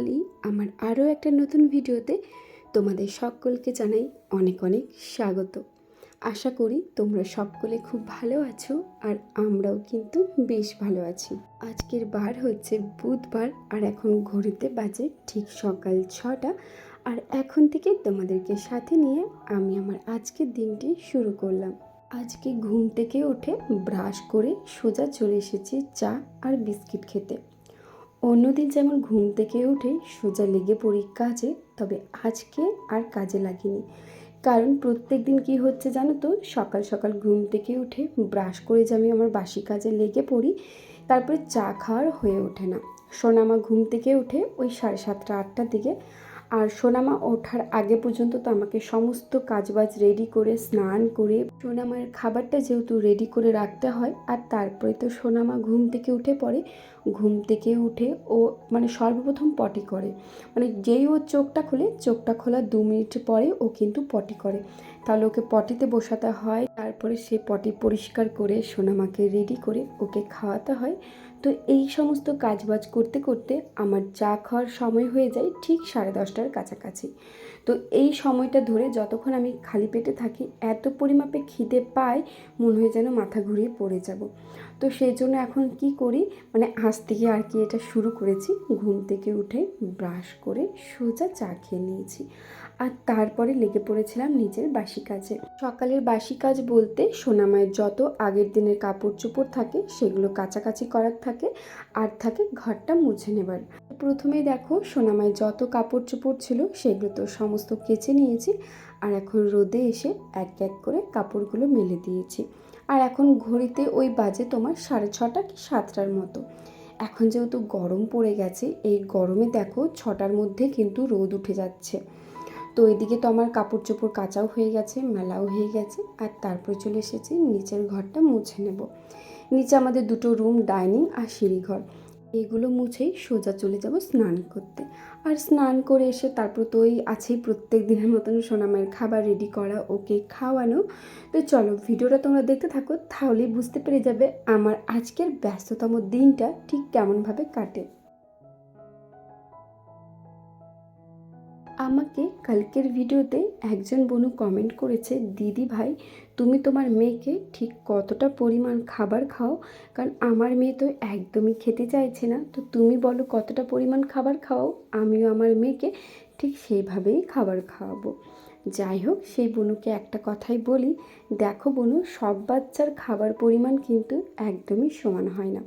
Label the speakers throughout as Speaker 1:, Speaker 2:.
Speaker 1: রূপালি আমার আরও একটা নতুন ভিডিওতে তোমাদের সকলকে জানাই অনেক অনেক স্বাগত। আশা করি তোমরা সকলে খুব ভালো আছো আর আমরাও কিন্তু বেশ ভালো আছি। আজকের বার হচ্ছে বুধবার আর এখন ঘড়িতে বাজে ঠিক সকাল ছটা আর এখন থেকে তোমাদেরকে সাথে নিয়ে আমি আমার আজকের দিনটি শুরু করলাম। আজকে ঘুম থেকে উঠে ব্রাশ করে সোজা চলে এসেছি চা আর বিস্কিট খেতে। অন্যদিন যেমন ঘুম থেকে উঠে সোজা লেগে পড়ি কাজে, তবে আজকে আর কাজে লাগিনি। কারণ প্রত্যেক দিন কী হচ্ছে জানো তো? সকাল সকাল ঘুম থেকে উঠে ব্রাশ করে যে আমি আমার বাসি কাজে লেগে পড়ি, তারপরে চা খাওয়ার হয়ে ওঠে না। সোনামা ঘুম থেকে উঠে ওই সাড়ে সাতটা, আটটার দিকে আর সোনামা ওঠার আগে পর্যন্ত তো আমাকে সমস্ত কাজবাজ রেডি করে, স্নান করে সোনামার খাবারটা যেহেতু রেডি করে রাখতে হয়, আর তারপরে তো সোনামা ঘুম থেকে উঠে পড়ে। ঘুম থেকে উঠে ও মানে সর্বপ্রথম পটি করে। মানে যেই ও চোখটা খুলে, চোখটা খোলা দু মিনিট পরে ও কিন্তু পটি করে। তাহলে ওকে পটিতে বসাতে হয়, তারপরে সে পটি পরিষ্কার করে সোনামাকে রেডি করে ওকে খাওয়াতে হয়। তো এই সমস্ত কাজবাজ করতে করতে আমার চা খাওয়ার সময় হয়ে যায় ঠিক সাড়ে দশটার কাছাকাছি। তো এই সময়টা ধরে যতক্ষণ আমি খালি পেটে থাকি, এত পরিমাপে খিদে পায়, মনে হয় যেন মাথা ঘুরিয়ে পড়ে যাব। তো সেই জন্য এখন কি করি মানে আজ থেকে আর কি এটা শুরু করেছি। ঘুম থেকে উঠে ব্রাশ করে সোজা চা খেয়ে নিয়েছি। আর তারপরে লেগে পড়েছিলাম নিজের বাসি কাজে। সকালের বাসি কাজ বলতে সোনামায়ের যত আগের দিনের কাপড় চোপড় থাকে, সেগুলো কাছাকাছি করার থাকে আর থাকে ঘরটা মুছে নেবার। প্রথমেই দেখো সোনামায় যত কাপড় চোপড় ছিল, সেগুলো তো সমস্ত কেচে নিয়েছি আর এখন রোদে এসে এক এক করে কাপড়গুলো মেলে দিয়েছি। আর এখন ঘড়িতে ওই বাজে তোমার সাড়ে ছটা কি সাতটার মতো। এখন যেহেতু গরম পড়ে গেছে, এই গরমে দেখো ছটার মধ্যে কিন্তু রোদ উঠে যাচ্ছে। তো এদিকে তো আমার কাপড় চোপড় কাচাও হয়ে গেছে, মেলাও হয়ে গেছে, আর তারপরে চলে এসেছি নিচের ঘরটা মুছে নেব। নিচে আমাদের দুটো রুম, ডাইনিং আর সিঁড়িঘর এগুলো মুছেই সোজা চলে যাব স্নান করতে। আর স্নান করে এসে তারপর তো ওই আছেই প্রত্যেক দিনের মতন সোনামায়ের খাবার রেডি করা, ওকে খাওয়ানো। তো চলো ভিডিওটা তোমরা দেখতে থাকো, তাহলেই বুঝতে পেরে যাবে আমার আজকের ব্যস্ততম দিনটা ঠিক কেমনভাবে কাটে। আমাকে কালকের ভিডিওতে একজন বনু কমেন্ট করেছে, দিদি ভাই, তুমি তোমার মেয়েকে ঠিক কতটা পরিমাণ খাবার খাও? কারণ আমার মেয়ে তো একদমই খেতে চাইছে না। তো তুমি বলো কতটা পরিমাণ খাবার খাও? আমিও আমার মেয়েকে ঠিক সেইভাবেই খাবার খাওয়াবো। যাই হোক, সেই বনুকে একটা কথাই বলি, দেখো বনু, সব বাচ্চার খাবার পরিমাণ কিন্তু একদমই সমান হয় না।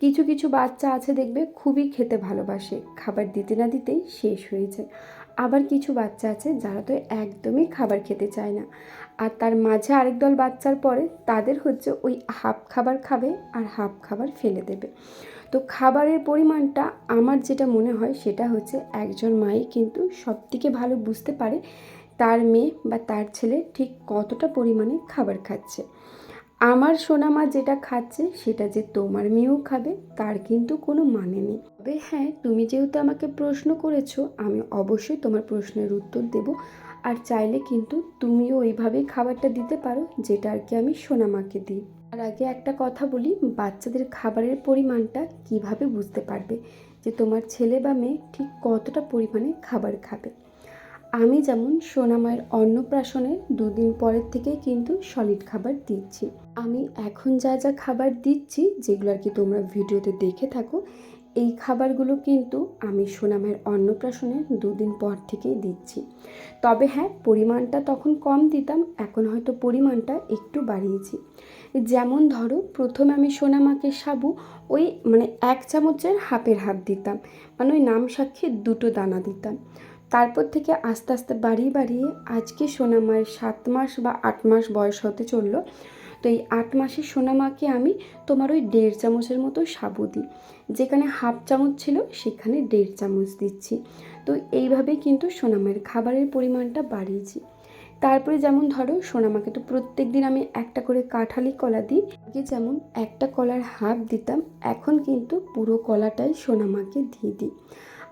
Speaker 1: কিছু কিছু বাচ্চা আছে দেখবে খুবই খেতে ভালোবাসে। খাবার দিতে না দিতেই শেষ হয়ে যায়। আবার কিছু বাচ্চা আছে যারা তো একদমই খাবার খেতে চায় না। আর তার মাঝে আরেক দল বাচ্চার পরে তাদের হচ্ছে ওই হাফ খাবার খাবে আর হাফ খাবার ফেলে দেবে। তো খাবারের পরিমাণটা আমার যেটা মনে হয় সেটা হচ্ছে একজন মাই কিন্তু সব থেকে ভালো বুঝতে পারে তার মেয়ে বা তার ছেলে ঠিক কতটা পরিমাণে খাবার খাচ্ছে। আমার সোনামা যেটা খাচ্ছে সেটা যে তোমার মেয়েও খাবে, তার কিন্তু কোনো মানে নেই। তবে হ্যাঁ তুমি যেহেতু আমাকে প্রশ্ন করেছ, আমি অবশ্যই তোমার প্রশ্নের উত্তর দেব। আর চাইলে কিন্তু তুমিও ওইভাবেই খাবারটা দিতে পারো, যেটা আর কি আমি সোনামাকে দিই। আর আগে একটা কথা বলি, বাচ্চাদের খাবারের পরিমাণটা কীভাবে বুঝতে পারবে? যে তোমার ছেলে বা মেয়ে ঠিক কতটা পরিমাণে খাবার খাবে? আমি যেমন সোনামায়ের অন্নপ্রাশনের দুদিন পরের থেকে কিন্তু সলিড খাবার দিচ্ছি। আমি এখন যা যা খাবার দিচ্ছি, যেগুলো আর কি তোমরা ভিডিওতে দেখে থাকো, এই খাবারগুলো কিন্তু আমি সোনামায়ের অন্নপ্রাশনের দুদিন পর থেকেই দিচ্ছি। তবে হ্যাঁ পরিমাণটা তখন কম দিতাম, এখন হয়তো পরিমাণটা একটু বাড়িয়েছি। যেমন ধরো, প্রথমে আমি সোনামাকে সাবু, ওই মানে এক চামচের হাফের হাফ দিতাম মানে ওই নাম সাক্ষী দুটো দানা দিতাম। তারপর থেকে আস্তে আস্তে বাড়িয়ে বাড়িয়ে আজকে সোনামায়ের সাত মাস বা আট মাস বয়স হতে চলল। তো এই আট মাসের সোনামাকে আমি তোমার ওই দেড় চামচের মতো সাবু দিই। যেখানে হাফ চামচ ছিল, সেখানে দেড় চামচ দিচ্ছি। তো এইভাবেই কিন্তু সোনামায়ের খাবারের পরিমাণটা বাড়িয়েছি। তারপরে যেমন ধরো সোনামাকে তো প্রত্যেক দিন আমি একটা করে কাঁঠালি কলা দিই। আগে যেমন একটা কলার হাফ দিতাম, এখন কিন্তু পুরো কলাটাই সোনামাকে দিয়ে দিই।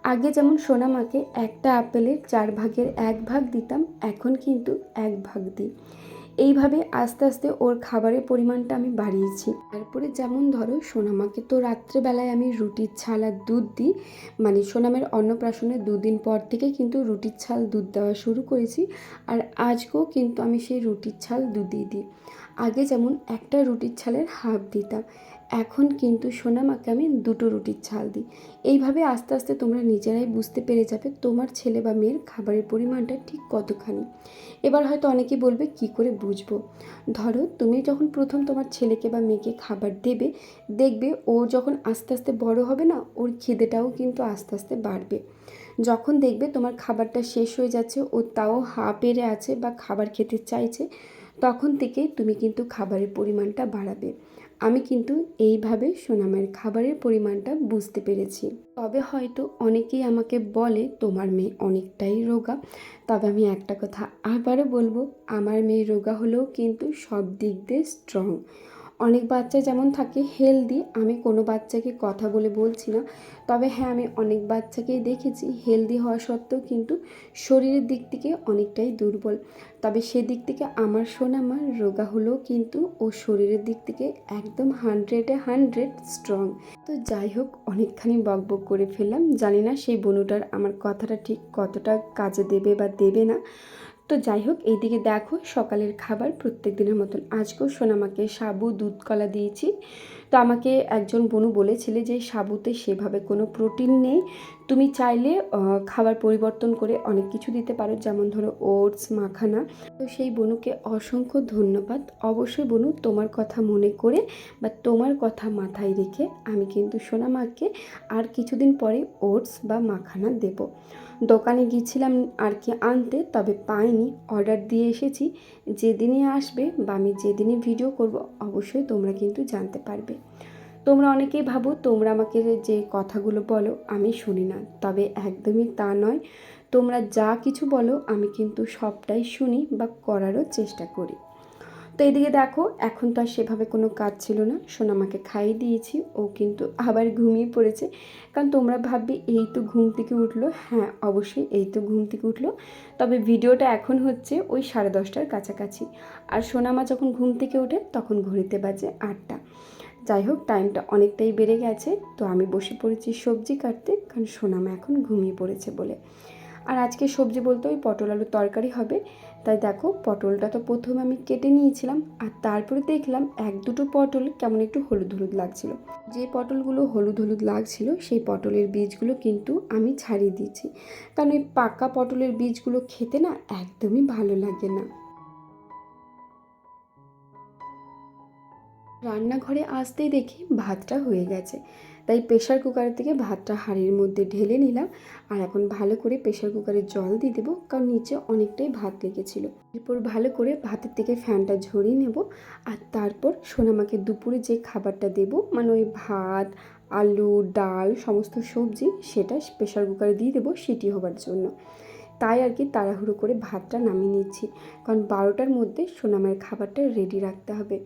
Speaker 1: আগে যেমন সোনামাকে একটা আপেলের চার ভাগের এক ভাগ দিতাম, এখন কিন্তু এক ভাগ দিই। এইভাবে আস্তে আস্তে ওর খাবারের পরিমাণটা আমি বাড়িয়েছি। তারপরে যেমন ধরো, সোনামাকে তো রাত্রেবেলায় আমি রুটির ছাল আর দুধ দিই। মানে সোনামের অন্নপ্রাশনের দুদিন পর থেকে কিন্তু রুটির ছাল দুধ দেওয়া শুরু করেছি। আর আজকেও কিন্তু আমি সেই রুটির ছাল দুধই দিই। আগে যেমন একটা রুটির ছালের হাফ দিতাম, এখন কিন্তু সোনামাকে আমি দুটো রুটির ছাল দিই। এইভাবে আস্তে আস্তে তোমরা নিজেরাই বুঝতে পেরে যাবে তোমার ছেলে বা মেয়ের খাবারের পরিমাণটা ঠিক কতখানি। এবার হয়তো অনেকে বলবে, কি করে বুঝব? ধরো তুমি যখন প্রথম তোমার ছেলেকে বা মেয়েকে খাবার দেবে, দেখবে ও যখন আস্তে আস্তে বড় হবে না, ওর খিদেটাও কিন্তু আস্তে আস্তে বাড়বে। যখন দেখবে তোমার খাবারটা শেষ হয়ে যাচ্ছে, ও তাও হা পেরে আছে বা খাবার খেতে চাইছে তখন থেকে তুমি কিন্তু খাবারের পরিমাণটা বাড়াবে। আমি কিন্তু এইভাবে সোনামের খাবারের পরিমাণটা বুঝতে পেরেছি। তবে হয়তো অনেকেই আমাকে বলে, তোমার মেয়ে অনেকটাই রোগা। তবে আমি একটা কথা আবারও বলব, আমার মেয়ে রোগা হলেও কিন্তু সব দিক দিয়ে স্ট্রং অনেক বাচ্চা যেমন থাকে হেলদি আমি কোনো বাচ্চাকে কথা বলে বলছি না। তবে হ্যাঁ আমি অনেক বাচ্চাকেই দেখেছি হেলদি হওয়া সত্ত্বেও কিন্তু শরীরের দিক থেকে অনেকটাই দুর্বল। তবে সেদিক থেকে আমার সোনামার রোগা হলেও কিন্তু ও শরীরের দিক থেকে একদম হান্ড্রেডে হান্ড্রেড স্ট্রং তো যাই হোক, অনেকখানি বকবক করে ফেললাম। জানি না সেই বনুটার আমার কথাটা ঠিক কতটা কাজে দেবে বা দেবে না। তো যাই হোক এইদিকে দেখো সকালের খাবার প্রত্যেক দিনের মতন। আজকেও সোনামাকে সাবু, দুধ, কলা দিয়েছি। তো আমাকে একজন বনু বলেছিলে যে, সাবুতে সেভাবে কোনো প্রোটিন নেই। তুমি চাইলে খাবার পরিবর্তন করে অনেক কিছু দিতে পারো, যেমন ধরো ওটস, মাখানা। তো সেই বনুকে অসংখ্য ধন্যবাদ। অবশ্যই বনু, তোমার কথা মনে করে বা তোমার কথা মাথায় রেখে আমি কিন্তু সোনা সোনামাকে আর কিছুদিন পরে ওটস বা মাখানা দেবো। দোকানে গিয়েছিলাম আর কি আনতে, তবে পাইনি। অর্ডার দিয়ে এসেছি। যেদিনই আসবে বা আমি যেদিনই ভিডিও করব, অবশ্যই তোমরা কিন্তু জানতে পারবে। তোমরা অনেকেই ভাবো, তোমরা আমাকে যে কথাগুলো বলো আমি শুনি না। তবে একদমই তা নয়। তোমরা যা কিছু বলো আমি কিন্তু সবটাই শুনি বা করারও চেষ্টা করি। তো এদিকে দেখো, এখন তো আর সেভাবে কোনো কাজ ছিল না। সোনামাকে খাইয়ে দিয়েছি, ও কিন্তু আবার ঘুমিয়ে পড়েছে। কারণ তোমরা ভাববে, এই তো ঘুম থেকে উঠল। হ্যাঁ অবশ্যই এই তো ঘুম থেকে উঠল। তবে ভিডিওটা এখন হচ্ছে ওই সাড়ে দশটার কাছাকাছি। আর সোনামা যখন ঘুম থেকে ওঠে, তখন ঘড়িতে বাজে আটটা। যাই হোক টাইমটা অনেকটাই বেড়ে গেছে, তো আমি বসে পড়েছি সবজি কাটতে, কারণ সোনামা এখন ঘুমিয়ে পড়েছে বলে। আর আজকে সবজি বলতে ওই পটল আলুর তরকারি হবে। তাই দেখো, পটলটা তো প্রথমে আমি কেটে নিয়েছিলাম, আর তারপরে দেখলাম এক দুটো পটল কেমন একটু হলুদ হলুদ লাগছিল। যে পটলগুলো হলুদ হলুদ লাগছিল, সেই পটলের বীজগুলো কিন্তু আমি ছাড়িয়ে দিয়েছি। কারণ ওই পাকা পটলের বীজগুলো খেতে না একদমই ভালো লাগে না। রান্নাঘরে আসতেই দেখি ভাতটা হয়ে গেছে। তাই প্রেশার কুকার থেকে ভাতটা হাঁড়ির মধ্যে ঢেলে নিলাম আর এখন ভালো করে প্রেশার কুকারে জল দিয়ে দেবো কারণ নিচে অনেকটাই ভাত লেগেছিলো। এরপর ভালো করে ভাতের থেকে ফ্যানটা ঝরিয়ে নেব আর তারপর সোনামাকে দুপুরে যে খাবারটা দেব মানে ওই ভাত, আলু, ডাল, সমস্ত সবজি, সেটা প্রেশার কুকারে দিয়ে দেবো সিটি হবার জন্য। তাই আর কি তাড়াহুড়ো করে ভাতটা নামিয়ে নিচ্ছি, কারণ বারোটার মধ্যে সোনামের খাবারটা রেডি রাখতে হবে।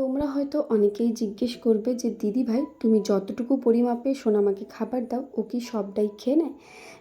Speaker 1: তোমরা হয়তো অনেকেই জিজ্ঞেস করবে যে দিদি ভাই তুমি যতটুকু পরিমাপে সোনামাকে খাবার দাও, ও কি সবটাই খেয়ে নেয়?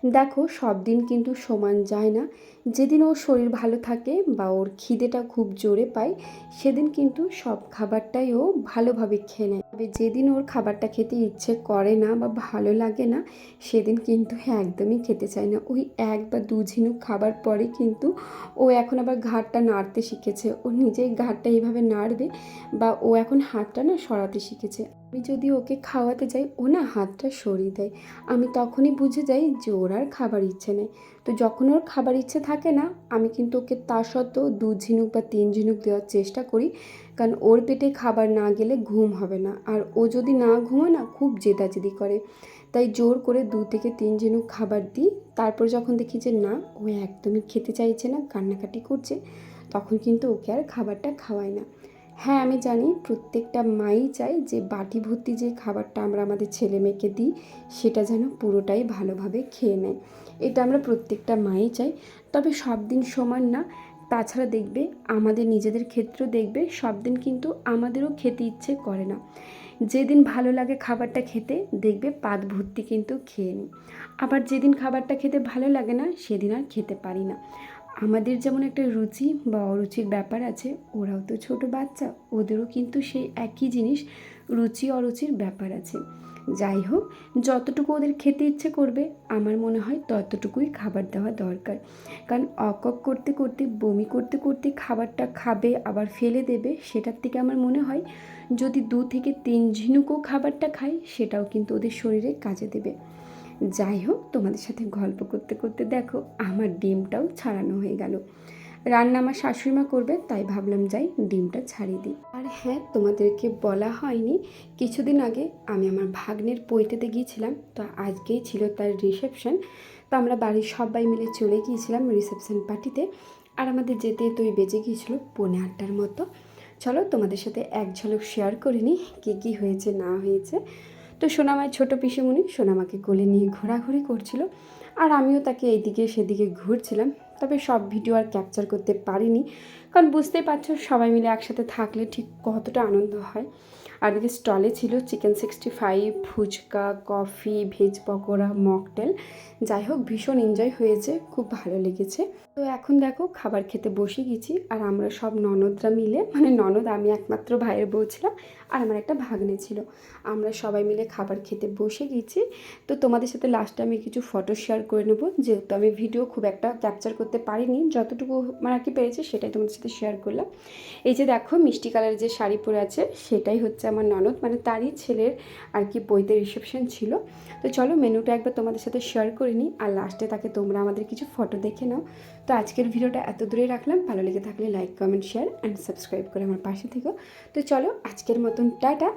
Speaker 1: দেখো, সব দিন কিন্তু সমান যায় না। যেদিন ওর শরীর ভালো থাকে বা ওর খিদেটা খুব জোরে পায়, সেদিন কিন্তু সব খাবারটাই ও ভালোভাবে খেয়ে নেয়। তবে যেদিন ওর খাবারটা খেতে ইচ্ছে করে না বা ভালো লাগে না, সেদিন কিন্তু একদমই খেতে চায় না। ওই এক বা দু ঝিনুক খাবার পরে কিন্তু ও এখন আবার ঘাটটা নাড়তে শিখেছে। ও নিজেই ঘাটটা এইভাবে নাড়বে বা ও এখন হাতটা না সরাতে শিখেছে। আমি যদি ওকে খাওয়াতে যাই, ও না হাতটা সরিয়ে দেয়। আমি তখনই বুঝে যাই যে ওর আর খাবার ইচ্ছে নেই। তো যখন ওর খাবার ইচ্ছে থাকে না, আমি কিন্তু ওকে তা সত্ত্বেও দু ঝিনুক বা তিন ঝিনুক দেওয়ার চেষ্টা করি। কারণ ওর পেটে খাবার না গেলে ঘুম হবে না। আর ও যদি না ঘুমোয় না, খুব জেদাজেদি করে। তাই জোর করে দু থেকে তিন ঝিনুক খাবার দিই। তারপর যখন দেখি যে না, ও একদমই খেতে চাইছে না, কান্নাকাটি করছে, তখন কিন্তু ওকে আর খাবারটা খাওয়ায় না। হ্যাঁ আমি জানি প্রত্যেকটা মাই চাই যে বাটি ভর্তি যে খাবারটা আমরা আমাদের ছেলে মেয়েকে দিই, সেটা যেন পুরোটাই ভালোভাবে খেয়ে নেয়। এটা আমরা প্রত্যেকটা মাই চাই। তবে সব দিন সমান না। তাছাড়া দেখবে আমাদের নিজেদের ক্ষেত্রেও দেখবে সব দিন কিন্তু আমাদেরও খেতে ইচ্ছে করে না। যেদিন ভালো লাগে খাবারটা খেতে, দেখবে পাত ভর্তি কিন্তু খেয়ে নিই আবার যেদিন খাবারটা খেতে ভালো লাগে না, সেদিন আর খেতে পারি না। আমাদের যেমন একটা রুচি বা অরুচির ব্যাপার আছে, ওরাও তো ছোট বাচ্চা, ওদেরও কিন্তু সেই একই জিনিস রুচি অরুচির ব্যাপার আছে। যাই হোক, যতটুকু ওদের খেতে ইচ্ছে করবে, আমার মনে হয় ততটুকুই খাবার দেওয়া দরকার। কারণ অকক করতে করতে, বমি করতে করতে খাবারটা খাবে, আবার ফেলে দেবে, সেটার থেকে আমার মনে হয় যদি দু থেকে তিন ঝিনুকও খাবারটা খায়, সেটাও কিন্তু ওদের শরীরে কাজে দেবে। যাই হোক তোমাদের সাথে গল্প করতে করতে দেখো, আমার ডিমটাও ছাড়ানো হয়ে গেল। রান্না আমার শাশুড়িমা করবে, তাই ভাবলাম যাই ডিমটা ছাড়িয়ে দিই। আর হ্যাঁ তোমাদেরকে বলা হয়নি, কিছুদিন আগে আমি আমার ভাগ্নের পৈতেতে গিয়েছিলাম, তো আজকেই ছিল তার রিসেপশন তো আমরা বাড়ির সবাই মিলে চলে গিয়েছিলাম রিসেপশন পার্টিতে আর আমাদের যেতে তুই বেজে গিয়েছিল পৌনে আটটার মতো। চলো তোমাদের সাথে এক ঝলক শেয়ার করে নিই, কী কী হয়েছে, না হয়েছে। তো সোনামায় ছোট পিসিমণি সোনামাকে কোলে নিয়ে ঘোরাঘুরি করছিল আর আমিও তাকে এইদিকে সেদিকে ঘুরছিলাম। তবে সব ভিডিও আর ক্যাপচার করতে পারিনি। কারণ বুঝতেই পারছ, সবাই মিলে একসাথে থাকলে ঠিক কতটা আনন্দ হয়। আর এদিকে স্টলে ছিল chicken sixty five fuchka coffee veg pakora mocktail যাই হোক, ভীষণ এনজয় হয়েছে, খুব ভালো লেগেছে। তো এখন দেখো, খাবার খেতে বসে গেছি, আর আমরা সব ননদরা মিলে মানে ননদ, আমি একমাত্র ভাইয়ের বউ ছিলাম, আর আমার একটা ভাগ্নে ছিল। আমরা সবাই মিলে খাবার খেতে বসে গেছি। তো তোমাদের সাথে লাস্টে আমি কিছু ফটো শেয়ার করে নেব, যেহেতু আমি ভিডিও খুব একটা ক্যাপচার করতে পারিনি, যতটুকু মানে আর কি পেরেছি, সেটাই তোমাদের সাথে শেয়ার করলাম। এই যে দেখো, মিষ্টি কালারের যে শাড়ি পরে আছে, সেটাই হচ্ছে আমার ননদ মানে তারই ছেলের আর কি বইতে রিসেপশন ছিল। তো চলো মেনুটা একবার তোমাদের সাথে শেয়ার করে নিই আর লাস্টে তাকে তোমরা আমাদের কিছু ফটো দেখে নাও। তো আজকের ভিডিওটা এত দূরে রাখলাম। ভালো লেগে থাকলে like comment share and subscribe করে আমার পাশে থেকো। তো চলো আজকের মতন, টাটা!